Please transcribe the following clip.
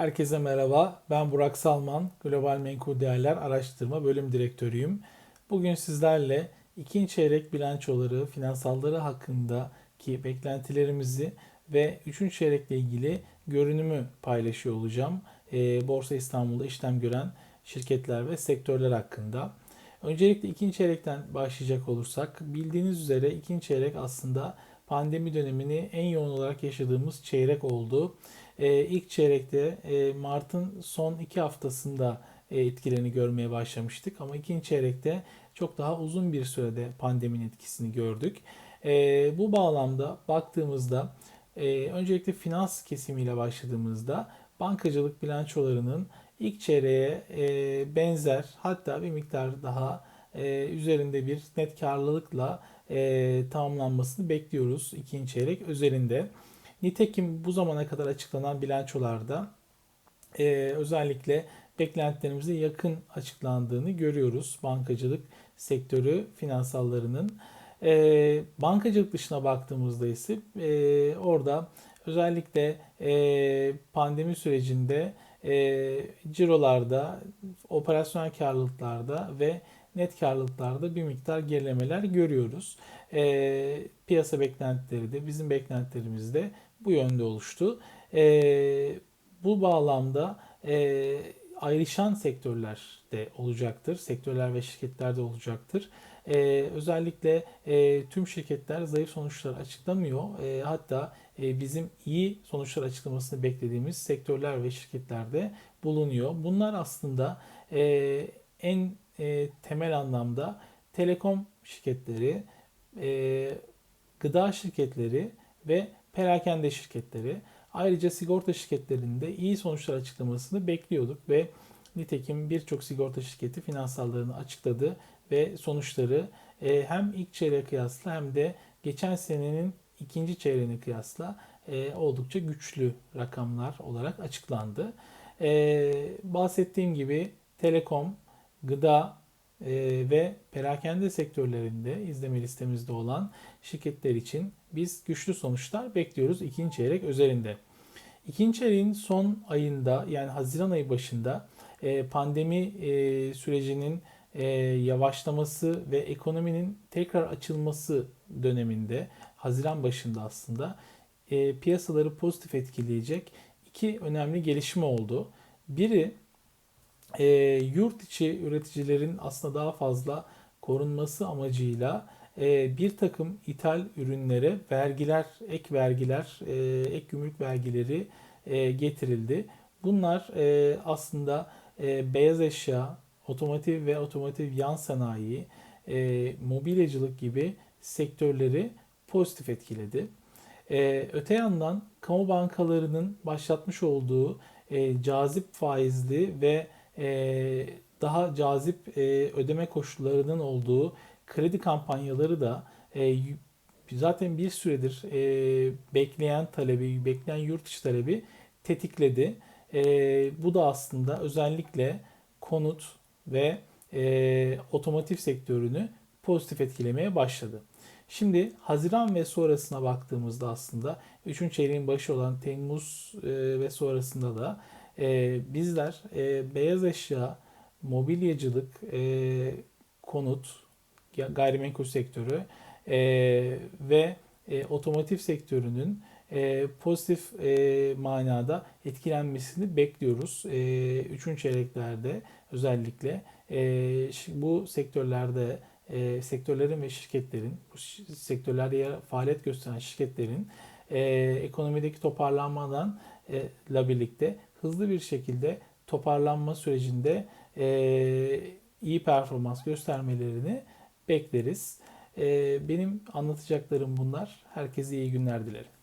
Herkese merhaba. Ben Burak Salman, Global Menkul Değerler Araştırma Bölüm Direktörüyüm. Bugün sizlerle ikinci çeyrek bilançoları, finansalları hakkındaki beklentilerimizi ve üçüncü çeyrekle ilgili görünümü paylaşıyor olacağım. Ee, Borsa İstanbul'da işlem gören şirketler ve sektörler hakkında. Öncelikle ikinci çeyrekten başlayacak olursak, bildiğiniz üzere ikinci çeyrek aslında pandemi dönemini en yoğun olarak yaşadığımız çeyrek oldu. Ee, ilk çeyrekte e, Mart'ın son iki haftasında e, etkilerini görmeye başlamıştık. Ama ikinci çeyrekte çok daha uzun bir sürede pandeminin etkisini gördük. E, bu bağlamda baktığımızda e, öncelikle finans kesimiyle başladığımızda bankacılık bilançolarının ilk çeyreğe e, benzer hatta bir miktar daha e, üzerinde bir net karlılıkla e, tamamlanmasını bekliyoruz ikinci çeyrek özelinde. Nitekim bu zamana kadar açıklanan bilançolarda e, özellikle beklentilerimize yakın açıklandığını görüyoruz. Bankacılık sektörü finansallarının. E, bankacılık dışına baktığımızda ise e, orada özellikle e, pandemi sürecinde e, cirolarda, operasyonel karlılıklarda ve net karlılıklarda bir miktar gerilemeler görüyoruz. E, piyasa beklentileri de bizim beklentilerimiz de bu yönde oluştu. E, bu bağlamda e, ayrışan sektörler de olacaktır. Sektörler ve şirketler de olacaktır. E, özellikle e, tüm şirketler zayıf sonuçlar açıklamıyor. E, hatta e, bizim iyi sonuçlar açıklamasını beklediğimiz sektörler ve şirketlerde bulunuyor. Bunlar aslında e, en e, temel anlamda telekom şirketleri, e, gıda şirketleri ve perakende şirketleri. Ayrıca sigorta şirketlerinde iyi sonuçlar açıklamasını bekliyorduk ve nitekim birçok sigorta şirketi finansallarını açıkladı ve sonuçları e, hem ilk çeyreğe kıyasla hem de geçen senenin ikinci çeyreğine kıyasla e, oldukça güçlü rakamlar olarak açıklandı. E, bahsettiğim gibi telekom, gıda ve perakende sektörlerinde izleme listemizde olan şirketler için biz güçlü sonuçlar bekliyoruz ikinci çeyrek özelinde. İkinci çeyreğin son ayında yani Haziran ayı başında pandemi sürecinin yavaşlaması ve ekonominin tekrar açılması döneminde Haziran başında aslında piyasaları pozitif etkileyecek iki önemli gelişme oldu. Biri yurt içi üreticilerin aslında daha fazla korunması amacıyla e, bir takım ithal ürünlere vergiler, ek vergiler, e, ek gümrük vergileri e, getirildi. Bunlar aslında beyaz eşya, otomotiv ve otomotiv yan sanayi, mobilyacılık gibi sektörleri pozitif etkiledi. Öte yandan kamu bankalarının başlatmış olduğu cazip faizli ve daha cazip ödeme koşullarının olduğu kredi kampanyaları da e, zaten bir süredir e, bekleyen talebi, bekleyen yurt dışı talebi tetikledi. E, bu da aslında özellikle konut ve e, otomotiv sektörünü pozitif etkilemeye başladı. Şimdi Haziran ve sonrasına baktığımızda aslında 3. çeyreğin başı olan Temmuz e, ve sonrasında da e, bizler e, beyaz eşya, mobilyacılık, e, konut, gayrimenkul sektörü e, ve e, otomotiv sektörünün e, pozitif e, manada etkilenmesini bekliyoruz. E, üçüncü çeyreklerde özellikle e, bu sektörlerde e, sektörlerin ve şirketlerin, bu sektörlerde faaliyet gösteren şirketlerin e, ekonomideki toparlanmadan e, la birlikte hızlı bir şekilde toparlanma sürecinde e, iyi performans göstermelerini bekleriz. Benim anlatacaklarım bunlar. Herkese iyi günler dilerim.